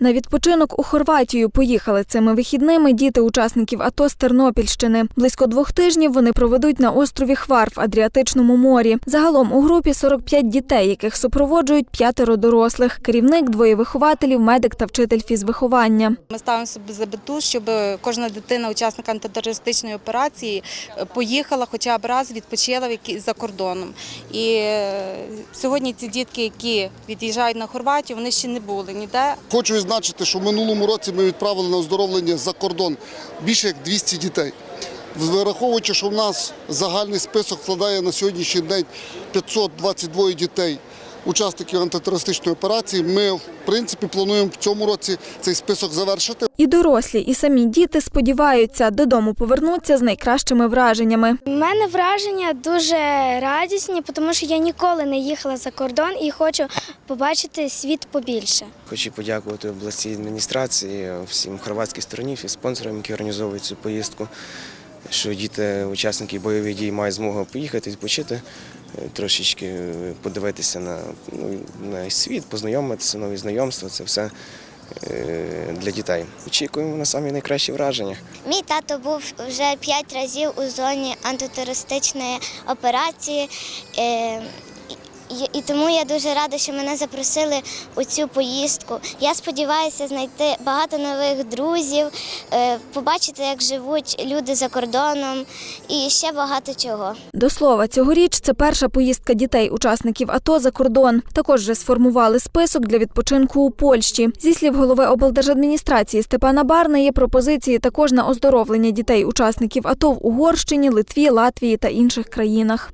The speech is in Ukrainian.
На відпочинок у Хорватію поїхали цими вихідними діти учасників АТО з Тернопільщини. Близько двох тижнів вони проведуть на острові Хвар в Адріатичному морі. Загалом у групі 45 дітей, яких супроводжують п'ятеро дорослих. Керівник, двоє вихователів, медик та вчитель фізвиховання. Ми ставимо собі за мету, щоб кожна дитина, учасник антитерористичної операції, поїхала хоча б раз відпочила за кордоном. І е, сьогодні ці дітки, які від'їжджають на Хорватію, вони ще не були ніде. Хочу відзначити, що в минулому році ми відправили на оздоровлення за кордон більше як 200 дітей. Враховуючи, що в нас загальний список складає на сьогоднішній день 522 дітей, учасників антитерористичної операції, ми в принципі плануємо в цьому році цей список завершити. І дорослі, і самі діти сподіваються, додому повернуться з найкращими враженнями. У мене враження дуже радісні, тому що я ніколи не їхала за кордон і хочу побачити світ побільше. Хочу подякувати обласній адміністрації, всім хорватській стороні, і спонсорам, які організовують цю поїздку. Що діти, учасники бойових дій, мають змогу поїхати, відпочити, е, трошечки е, подивитися на, ну, на світ, познайомитися, нові знайомства. Це все е, для дітей. Очікуємо на самі найкращі враження. Мій тато був вже п'ять разів у зоні антитерористичної операції. І- тому я дуже рада, що мене запросили у цю поїздку. Я сподіваюся знайти багато нових друзів, е, побачити, як живуть люди за кордоном і ще багато чого. До слова, цьогоріч це перша поїздка дітей, учасників АТО за кордон. Також вже сформували список для відпочинку у Польщі. Зі слів голови облдержадміністрації Степана Барна, є пропозиції також на оздоровлення дітей, учасників АТО в Угорщині, Литві, Латвії та інших країнах.